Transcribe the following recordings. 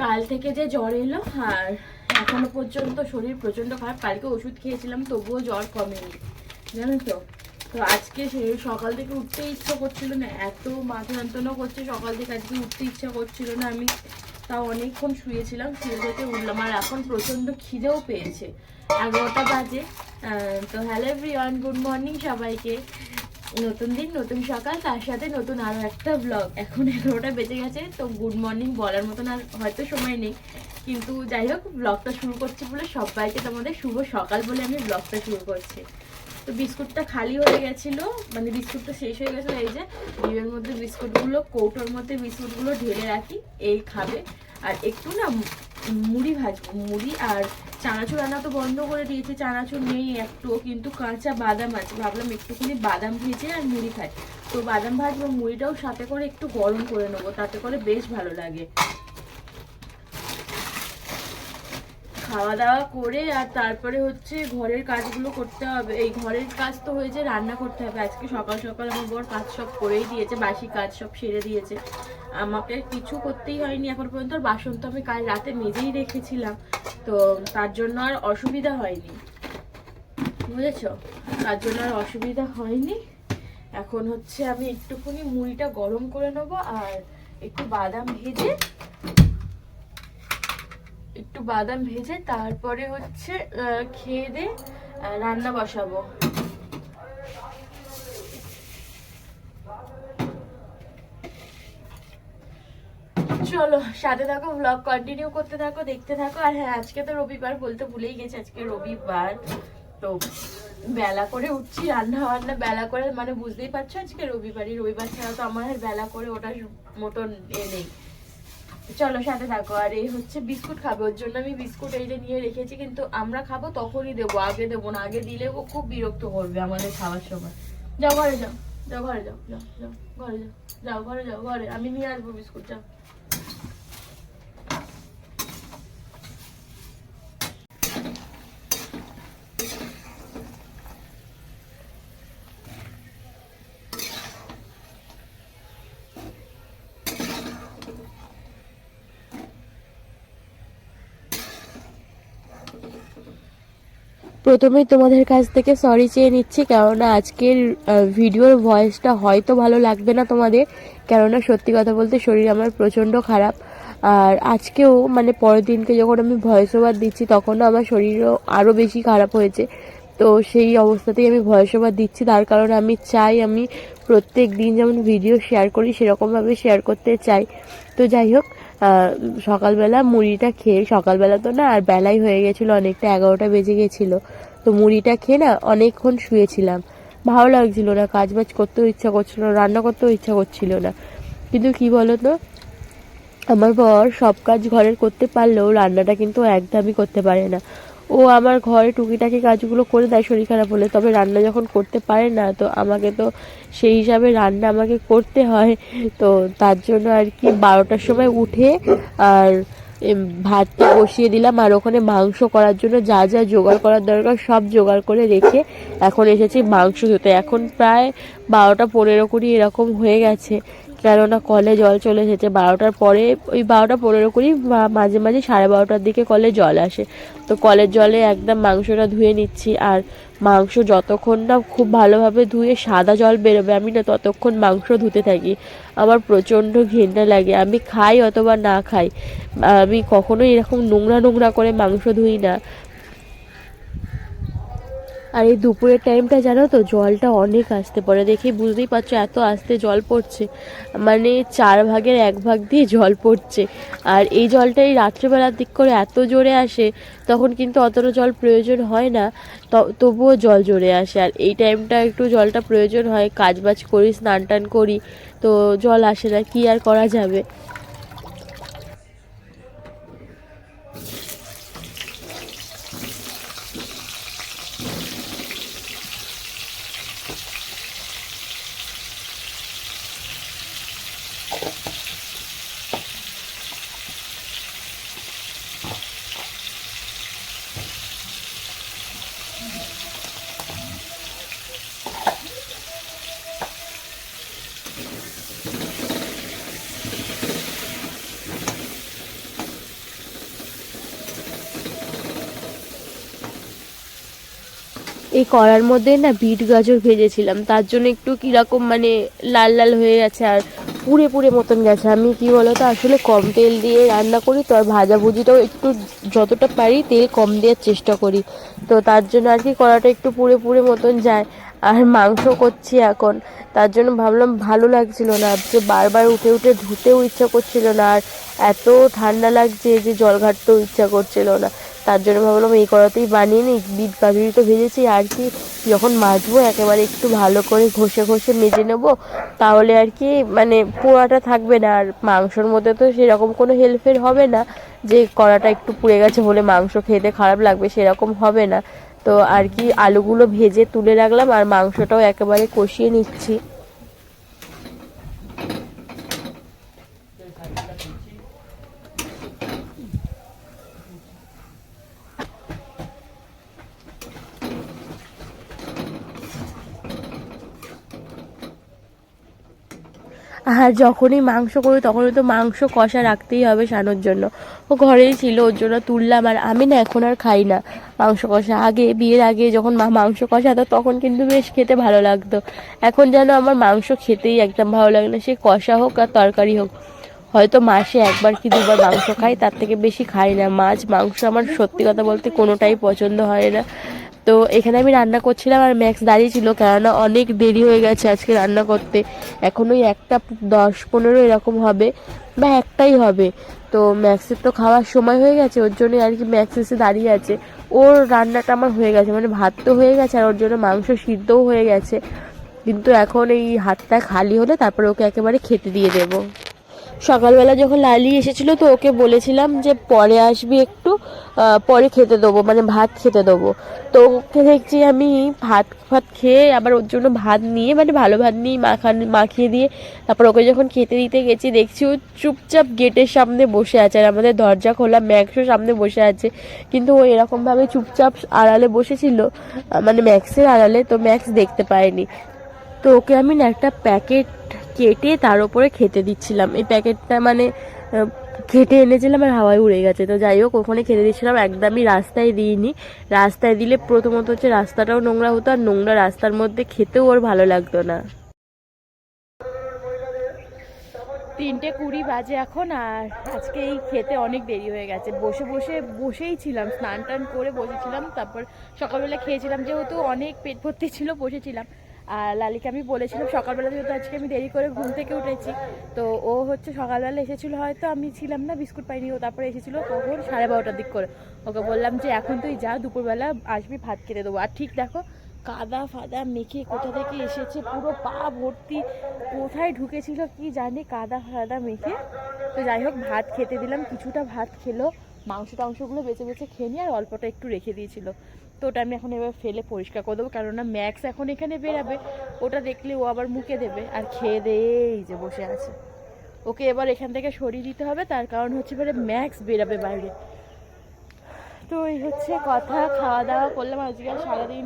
কাল থেকে যে জ্বর এলো, আর এখনও পর্যন্ত শরীর প্রচণ্ড খারাপ। কালকে ওষুধ খেয়েছিলাম, তবুও জ্বর কমেনি, জানো তো? তো আজকে সকাল থেকে উঠতে ইচ্ছা করছিল না, এত মাথা যন্ত্রণা করছে সকাল থেকে, আজকে উঠতে ইচ্ছা করছিল না আমি। তাও অনেকক্ষণ শুয়েছিলাম, শুয়ে থেকে উঠলাম, আর এখন প্রচণ্ড খিদেও পেয়েছে। এগারোটা বাজে তো হ্যালো এভরিওয়ান গুড মর্নিং সবাইকে। নতুন দিন, নতুন সকাল, তার সাথে নতুন আরও একটা ব্লগ এখন এগারোটা বেজে গেছে, তো গুড মর্নিং বলার মতন আর হয়তো সময় নেই। কিন্তু যাই হোক ব্লগটা শুরু করছি বলে সবাইকে তোমাদের শুভ সকাল বলে আমি ব্লগটা শুরু করছি। তো বিস্কুটটা খালি হয়ে গেছিল মানে বিস্কুটটা শেষ হয়ে গেছিল, এই যে ডিমের মধ্যে বিস্কুটগুলো, কৌটোর মধ্যে বিস্কুটগুলো ঢেলে রাখি, এই খাবে। আর একটু না মুড়ি ভাজবো, মুড়ি আর চানাচুর আনা তো বন্ধ করে দিয়েছে, চানাচুর নেই একটুও কিন্তু কাঁচা বাদাম আছে। ভাবলাম একটুখানি বাদাম ভেজে আর মুড়ি খাই। তো বাদাম ভাজবো, মুড়িটাও সাথে করে একটু গরম করে নেব, তাতে করে বেশ ভালো লাগে। খাওয়া দাওয়া করে আর তারপরে হচ্ছে ঘরের কাজগুলো করতে হবে। এই ঘরের কাজ তো হয়েছে, রান্না করতে হবে। আজকে সকাল সকাল আমার বর কাজ সব করেই দিয়েছে, বাসি কাজ সব সেরে দিয়েছে। আমাকে কিছু করতেই হয়নি এখন পর্যন্ত। বাসন তো আমি কাল রাতে মেজেই রেখেছিলাম। তো তার জন্য আর অসুবিধা হয়নি। বুঝেছ? তার জন্য আর অসুবিধা হয়নি। এখন হচ্ছে আমি একটুখানি মুড়িটা গরম করে নেব আর একটু বাদাম ভেজে একটু বাদাম ভেজে তারপরে হচ্ছে খেয়ে দে আহ, রান্না বসাবো। চলো, সাথে থাকো ব্লগ কন্টিনিউ করতে থাকো, দেখতে থাকো। আর হ্যাঁ আজকে তো রবিবার, বলতে ভুলেই গেছে, আজকে রবিবার। তো বেলা করে উঠছি, রান্না বান্না বেলা করে মানে বুঝতেই পারছ আজকে রবিবারই। রবিবার ছাড়া তো আমার বেলা করে ওটার মতন এ নেই। চলো, সাথে থাকো। আর এই হচ্ছে বিস্কুট খাবে, ওর জন্য আমি বিস্কুট এইটা নিয়ে রেখেছি, কিন্তু আমরা খাব তখনই দেবো, আগে দেবো না। আগে দিলে ও খুব বিরক্ত করবে আমাদের খাওয়ার সময়। যাও, ঘরে যাও যাও, ঘরে যাও যাও যাও, ঘরে যাও যাও, ঘরে যাও, ঘরে। আমি নিয়ে আসব বিস্কুট যাও প্রথমেই তোমাদের কাছ থেকে সরি চেয়ে নিচ্ছি, কেননা আজকের ভিডিওর ভয়েসটা হয়তো ভালো লাগবে না তোমাদের, কেননা সত্যি কথা বলতে শরীর আমার প্রচণ্ড খারাপ। আর আজকেও মানে পরের দিনকে যখন আমি ভয়েস ওভার দিচ্ছি, তখনও আমার শরীরও আরও বেশি খারাপ হয়েছে। তো সেই অবস্থাতেই আমি ভয়েস ওভার দিচ্ছি, তার কারণে আমি চাই আমি প্রত্যেক দিন যেমন ভিডিও শেয়ার করি, সেরকমভাবে শেয়ার করতে চাই। তো যাই হোক সকালবেলা মুড়িটা খেয়ে, সকালবেলা তো না আর বেলাই হয়ে গেছিল, অনেকটা এগারোটা বেজে গেছিল। তো মুড়িটা খেয়ে না অনেকক্ষণ শুয়েছিলাম। ভালো লাগছিল না কাজ বাজ করতেও ইচ্ছা করছিল না রান্না করতেও ইচ্ছা করছিল না। কিন্তু কি বলো তো আমার বর সব কাজ ঘরের করতে পারলেও রান্নাটা কিন্তু একদমই করতে পারে না। ও আমার ঘরে টুকিটাকি কাজগুলো করে দেয়, শরীর খারাপ হলে। তবে রান্না যখন করতে পারে না, তো আমাকে তো সেই হিসাবে রান্না আমাকে করতে হয়। তো তার জন্য আর কি বারোটার সময় উঠে আর ভাতটা বসিয়ে দিলাম। আর ওখানে মাংস করার জন্য যা যা জোগাড় করার দরকার সব জোগাড় করে রেখে এখন এসেছি মাংস ধুতে। এখন প্রায় বারোটা পনেরো কুড়ি এরকম হয়ে গেছে। কেননা কলে জল চলে এসেছে বারোটার পরে, ওই বারোটা পনেরো কুড়ি মাঝে মাঝে সাড়ে বারোটার দিকে কলে জল আসে। তো কলের জলে একদম মাংসটা ধুয়ে নিচ্ছি আর মাংস যতক্ষণ না খুব ভালোভাবে ধুয়ে সাদা জল বেরোবে, আমি না ততক্ষণ মাংস ধুতে থাকি। আমার প্রচণ্ড ঘেন্না লাগে, আমি খাই অথবা না খাই। আমি কখনোই এরকম নোংরা নোংরা করে মাংস ধুই না। আর এই দুপুরের টাইমটা জানো তো, জলটা অনেক আসতে পড়ে দেখে বুঝতেই পারছ, এত আস্তে জল পড়ছে। মানে চার ভাগের এক ভাগ দিয়ে জল পড়ছে। আর এই জলটা এই রাত্রেবেলার দিক করে এত জোরে আসে, তখন কিন্তু অতটা জল প্রয়োজন হয় না। তবুও জল জোরে আসে। আর এই টাইমটা একটু জলটা প্রয়োজন হয় কাজ বাজ করি স্নান টান করি, তো জল আসে না, কি আর করা যাবে? এই কড়ার মধ্যে না বিট গাজর ভেজেছিলাম। তার জন্য একটু কীরকম মানে লাল লাল হয়ে গেছে আর পুড়ে পুড়ে মতন গেছে। আমি কি বলতো, আসলে কম তেল দিয়ে রান্না করি তো, আর ভাজাভুজিটাও একটু যতটা পারি তেল কম দেওয়ার চেষ্টা করি। তো তার জন্য আর কি কড়াটা একটু পুড়ে পুড়ে মতন যায়। আর মাংস করছি এখন। তার জন্য ভাবলাম ভালো লাগছিল না, যে বারবার উঠে উঠে ধুতেও ইচ্ছা করছিল না। আর এত ঠান্ডা লাগছে যে জল ঘাটতেও ইচ্ছা করছিল না। তার জন্য ভাবলাম এই কড়াতেই বানিয়ে নিই। বিট গাজরি তো ভেজেছি, আর কি যখন মাজবো একেবারে একটু ভালো করে ঘষে ঘষে মেজে নেব, তাহলে আর কি মানে পোড়াটা থাকবে না। আর মাংসর মধ্যে তো সেরকম কোনো হেলফের হবে না, যে কড়াটা একটু পুড়ে গেছে বলে মাংস খেতে খারাপ লাগবে সেরকম হবে না। তো আর কি আলুগুলো ভেজে তুলে রাখলাম, আর মাংসটাও একেবারে কষিয়ে নিচ্ছি। আর যখনই মাংস করি তখনই তো মাংস কষা রাখতেই হবে সানোর জন্য। ও ঘরেই ছিল, ওর জন্য তুললাম আর আমি না এখন আর খাই না মাংস কষা। আগে, বিয়ের আগে যখন মা মাংস কষা কষাতো তখন কিন্তু বেশ খেতে ভালো লাগতো। এখন যেন আমার মাংস খেতেই একদম ভালো লাগে না। সে কষা হোক আর তরকারি হোক। হয়তো মাসে একবার কি দুবার মাংস খাই, তার থেকে বেশি খাই না। মাছ, মাংস আমার সত্যি কথা বলতে কোনোটাই পছন্দ হয় না। তো এখানে আমি রান্না করছিলাম আর ম্যাক্স দাঁড়িয়ে ছিল, কেননা অনেক দেরি হয়ে গেছে আজকে রান্না করতে। এখন ওই একটা দশ পনেরো এরকম হবে, বা একটাই হবে। তো ম্যাক্সের তো খাওয়ার সময় হয়ে গেছে, ওর জন্য আর কি ম্যাক্স এসে দাঁড়িয়ে আছে। ওর রান্নাটা আমার হয়ে গেছে মানে ভাত তো হয়ে গেছে আর ওর জন্য মাংস সিদ্ধও হয়ে গেছে। কিন্তু এখন এই হাতটা খালি হলে তারপর ওকে একেবারে খেতে দিয়ে দেবো। সকালবেলা যখন লালি এসেছিল তো ওকে বলেছিলাম যে পরে আসবি একটু পরে খেতে দেবো মানে ভাত খেতে দেবো। তো ওকে দেখছি আমি ভাত ভাত খেয়ে আবার ওর জন্য ভাত নিয়ে মানে ভালো ভাত নিয়ে মাখান, মাখিয়ে দিয়ে তারপর ওকে যখন খেতে দিতে গেছি, দেখছি ও চুপচাপ গেটের সামনে বসে আছে আর আমাদের দরজা খোলা ম্যাক্সও সামনে বসে আছে। কিন্তু ও এরকমভাবে চুপচাপ আড়ালে বসেছিল মানে ম্যাক্সের আড়ালে, তো ম্যাক্স দেখতে পায়নি। তো ওকে আমি একটা প্যাকেট কেটে তার উপরে খেতে দিচ্ছিলাম। এই প্যাকেটটা মানে কেটে এনেছিলাম আর হাওয়ায় উড়ে গেছে। তো যাই হোক, ওখানে খেতে দিচ্ছিলাম। একদমই রাস্তায় দিইনি। রাস্তায় দিলে প্রথমত হচ্ছে রাস্তাটাও নোংরা হতো আর নোংরা রাস্তার মধ্যে খেতেও ওর ভালো লাগতো না। তিনটে কুড়ি বাজে এখন আর আজকে এই খেতে অনেক দেরি হয়ে গেছে। বসে বসে, বসেই ছিলাম, স্নান টান করে বসেছিলাম। তারপর সকালবেলা খেয়েছিলাম। যেহেতু অনেক পেট ভর্তি ছিল, বসেছিলাম। আর লালিকে আমি বলেছিলাম সকালবেলা যেহেতু আজকে আমি দেরি করে ঘুম থেকে উঠেছি, তো ও হচ্ছে সকালবেলা এসেছিল হয়তো, আমি ছিলাম না, বিস্কুট পাইনি, ও তারপরে এসেছিল তখন সাড়ে বারোটার দিক করে। ওকে বললাম যে, এখন তুই যা, দুপুরবেলা আসবি, ভাত খেতে দেবো। আর ঠিক দেখো, কাদা ফাদা মেখে কোথা থেকে এসেছে, পুরো পা ভর্তি, কোথায় ঢুকেছিল কি জানি কাদা ফাদা মেখে। তো যাই হোক, ভাত খেতে দিলাম, কিছুটা ভাত খেলো মাংস টাংসগুলো বেছে বেছে খেয়ে নিয়ে আর অল্পটা একটু রেখে দিয়েছিল। তো ওটা আমি এখন এবার ফেলে পরিষ্কার করে দেবো, কেননা ম্যাক্স এখন এখানে বেরাবে, ওটা দেখলে ও আবার মুখে দেবে। আর খেয়ে দেই যে বসে আছে। ওকে এবার এখান থেকে সরিয়ে দিতে হবে, তার কারণ হচ্ছে এবারে ম্যাক্স বেরাবে বাইরে। তো এই হচ্ছে কথা খাওয়া দাওয়া করলাম। আজকে সারাদিন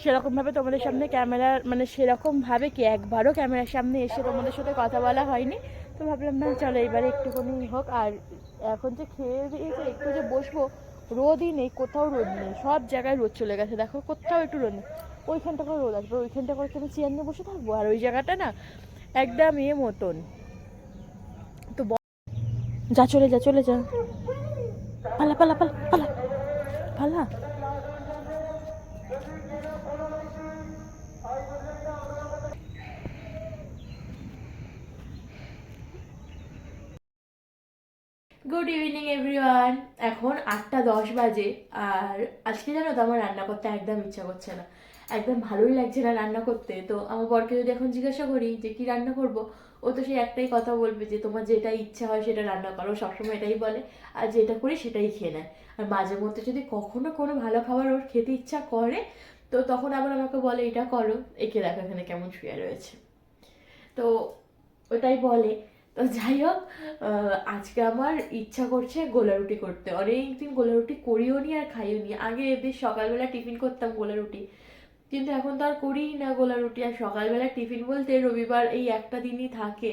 সেরকমভাবে তোমাদের সামনে ক্যামেরার মানে সেরকমভাবে কি একবারও ক্যামেরার সামনে এসে তোমাদের সাথে কথা বলা হয়নি? তো ভাবলাম না, চলো এবারে একটুখানি হোক। আর এখন যে খেয়ে দিয়েছে, একটু যে বসবো রোদই নেই, কোথাও রোদ নেই, সব জায়গায় রোদ চলে গেছে, দেখো কোথাও একটু রোদ নেই। ওইখানটা করে রোদ আসবে, ওইখানটা করে আমি চেয়ার নিয়ে বসে থাকব? আর ওই জায়গাটা না একদম ইয়ে মতন। তো যা চলে যা চলে যা। পালা পালা পালা পালা। পালা। গুড ইভিনিং এভরিওয়ান এখন আটটা দশ বাজে, আর আজকে জানো তো আমার রান্না করতে একদম ইচ্ছা করছে না। একদম ভালোই লাগছে না রান্না করতে। তো আমার বরকে যদি এখন জিজ্ঞাসা করি যে, কি রান্না করব? ও তো সেই একটাই কথা বলবে যে, তোমার যেটা ইচ্ছা হয় সেটা রান্না করো। সবসময় এটাই বলে। আর যেটা করি সেটাই খেয়ে নেয়। আর মাঝে মধ্যে যদি কখনো কোনো ভালো খাবার ওর খেতে ইচ্ছা করে, তো তখন আবার আমাকে বলে, এটা করো। একে দেখো এখানে কেমন শুয়ে রয়েছে। তো ওটাই বলে। তো যাই হোক আজকে আমার ইচ্ছা করছে গোলা রুটি করতে। অনেকদিন গোলা রুটি করিও নি আর খাইও নি। আগে বেশ সকালবেলা টিফিন করতাম গোলা রুটি কিন্তু এখন তো আর করিই না গোলা রুটি আর সকালবেলা টিফিন বলতে রবিবার এই একটা দিনই থাকে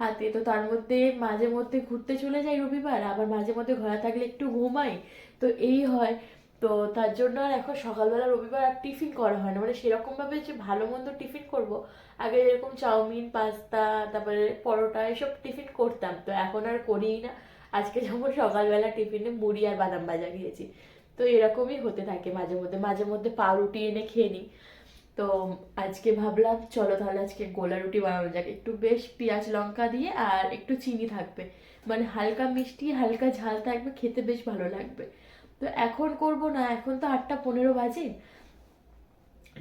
হাতে। তো তার মধ্যে মাঝে মধ্যে ঘুরতে চলে যাই রবিবার, আবার মাঝে মধ্যে ঘরে থাকলে একটু ঘুমাই। তো এই হয়। তো তার জন্য আর এখন সকালবেলা রবিবার আর টিফিন করা হয় না। মানে সেরকমভাবে যে ভালো মন্দ টিফিন করব, আগে যেরকম চাউমিন, পাস্তা, তারপরে পরোটা এসব টিফিন করতাম। তো এখন আর করিই না। আজকে যেমন সকালবেলা টিফিনে মুড়ি আর বাদাম ভাজা খেয়েছি। তো এরকমই হতে থাকে মাঝে মধ্যে। মাঝে মধ্যে পাউরুটি এনে খেয়ে নিই। তো আজকে ভাবলাম, চলো তাহলে আজকে গোলা রুটি বানানো যাক। একটু বেশ পেঁয়াজ লঙ্কা দিয়ে আর একটু চিনি থাকবে। মানে হালকা মিষ্টি, হালকা ঝাল থাকবে, খেতে বেশ ভালো লাগবে। তো এখন করব না, এখন তো আটটা পনেরো বাজে।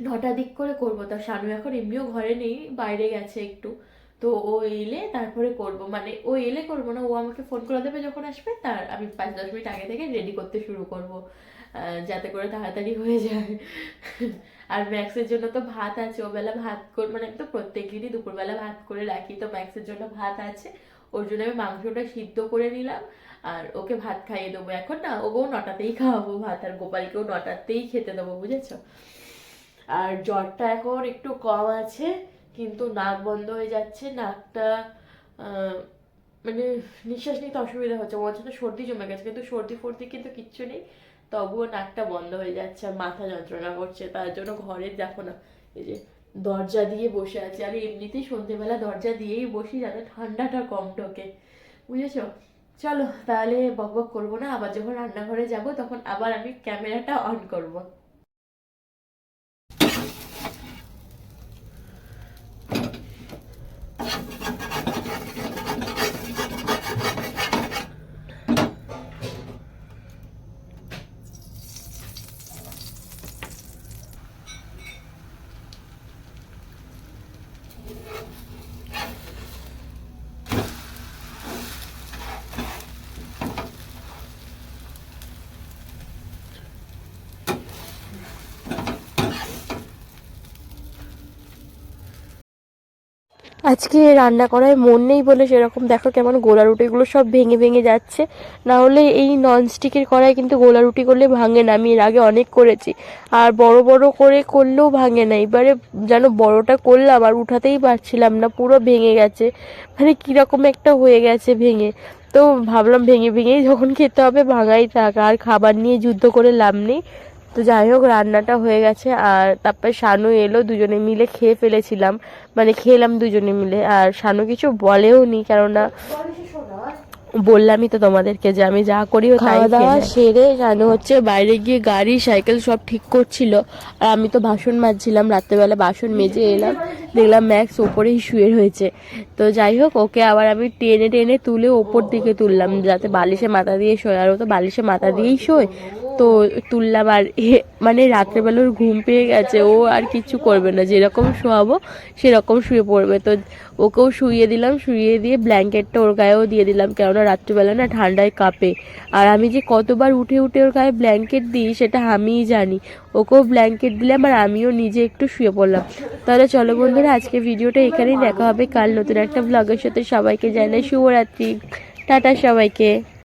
নটা দিক করে করব। তা শানু এখন এমনিও ঘরে নেই, বাইরে গেছে একটু। তো ও এলে তারপরে করব। মানে ও এলে করব না, ও আমাকে ফোন করে দেবে যখন আসবে, তার আমি পাঁচ, দশ মিনিট আগে থেকে রেডি করতে শুরু করব যাতে করে তাড়াতাড়ি হয়ে যায়। আর ম্যাক্সের জন্য তো ভাত আছে ও বেলা ভাত কর মানে আমি তো প্রত্যেক দিনই দুপুরবেলা ভাত করে রাখি। তো ম্যাক্সের জন্য ভাত আছে, ওর জন্য আমি মাংসটা সিদ্ধ করে নিলাম। আর ওকে ভাত খাইয়ে দেবো এখন না, ওকেও নটাতেই খাওয়াবো ভাত, আর গোপালকেও নটাতেই খেতে দেবো, বুঝেছ? আর জ্বরটা এখন একটু কম আছে, কিন্তু নাক বন্ধ হয়ে যাচ্ছে, নাকটা মানে নিঃশ্বাস নিতে অসুবিধা হচ্ছে, মনে তো সর্দি জমে গেছে, কিন্তু সর্দি ফর্দি কিন্তু কিচ্ছু নেই, তবুও নাকটা বন্ধ হয়ে যাচ্ছে আর মাথা যন্ত্রণা করছে, তার জন্য ঘরে দেখো না, এই যে দরজা দিয়ে বসে আছি আর এমনিতেই সন্ধেবেলা দরজা দিয়েই বসি, যাতে ঠান্ডাটা কম ঢোকে, বুঝেছ? চলো, তাহলে বক বক করব না, আবার যখন রান্নাঘরে যাব, তখন আবার আমি ক্যামেরাটা অন করব। আজকে রান্না করায় মন নেই বলে সেরকম দেখো কেমন গোলা রুটিগুলো সব ভেঙে ভেঙে যাচ্ছে। না হলে এই ননস্টিকের কড়াই কিন্তু গোলা রুটি করলে ভাঙে না। আমি এর আগে অনেক করেছি। আর বড় বড় করে করলেও ভাঙে না। এবারে যেন বড়টা করলাম আর উঠাতেই পারছিলাম না। পুরো ভেঙে গেছে। মানে কীরকম একটা হয়ে গেছে ভেঙে। তো ভাবলাম ভেঙে ভেঙেই যখন খেতে হবে ভাঙাই থাক। আর খাবার নিয়ে যুদ্ধ করে লাভ নেই। তো যাই হোক রান্নাটা হয়ে গেছে আর তারপরে শানু এলো দুজনে মিলে খেয়ে ফেলেছিলাম। মানে খেলাম দুজনে মিলে। আর শানু কিছু বলেও নি কেননা বললামই তো তোমাদেরকে যে আমি যা করি খাওয়া দাওয়া সেরে শানু হচ্ছে বাইরে গিয়ে গাড়ি সাইকেল সব ঠিক করছিল। আর আমি তো বাসন মাজছিলাম রাত্রেবেলা বাসন মেজে এলাম। দেখলাম ম্যাক্স ওপরেই শুয়ে রয়েছে। তো যাই হোক ওকে আবার আমি টেনে টেনে তুলে ওপর দিকে তুললাম যাতে বালিশে মাথা দিয়ে শোয়। আর ও তো বালিশে মাথা দিয়েই শোয়। তো তুললাম আর মানে রাত্রেবেলা ওর ঘুম পেয়ে গেছে, ও আর কিছু করবে না, যেরকম শোয়াবো সেরকম শুয়ে পড়বে। তো ওকেও শুয়ে দিলাম শুয়ে দিয়ে ব্ল্যাঙ্কেটটা ওর গায়েও দিয়ে দিলাম, কেননা রাত্রিবেলা না ঠান্ডায় কাঁপে। আর আমি যে কতবার উঠে উঠে ওর গায়ে ব্ল্যাঙ্কেট দিই সেটা আমিই জানি। ওকেও ব্ল্যাঙ্কেট দিলাম আর আমিও নিজে একটু শুয়ে পড়লাম। তাহলে চলো বন্ধুরা, আজকে ভিডিওটা এখানেই দেখা হবে। কাল নতুন একটা ব্লগের সাথে সবাইকে জানাই শুভরাত্রি। টাটা সবাইকে।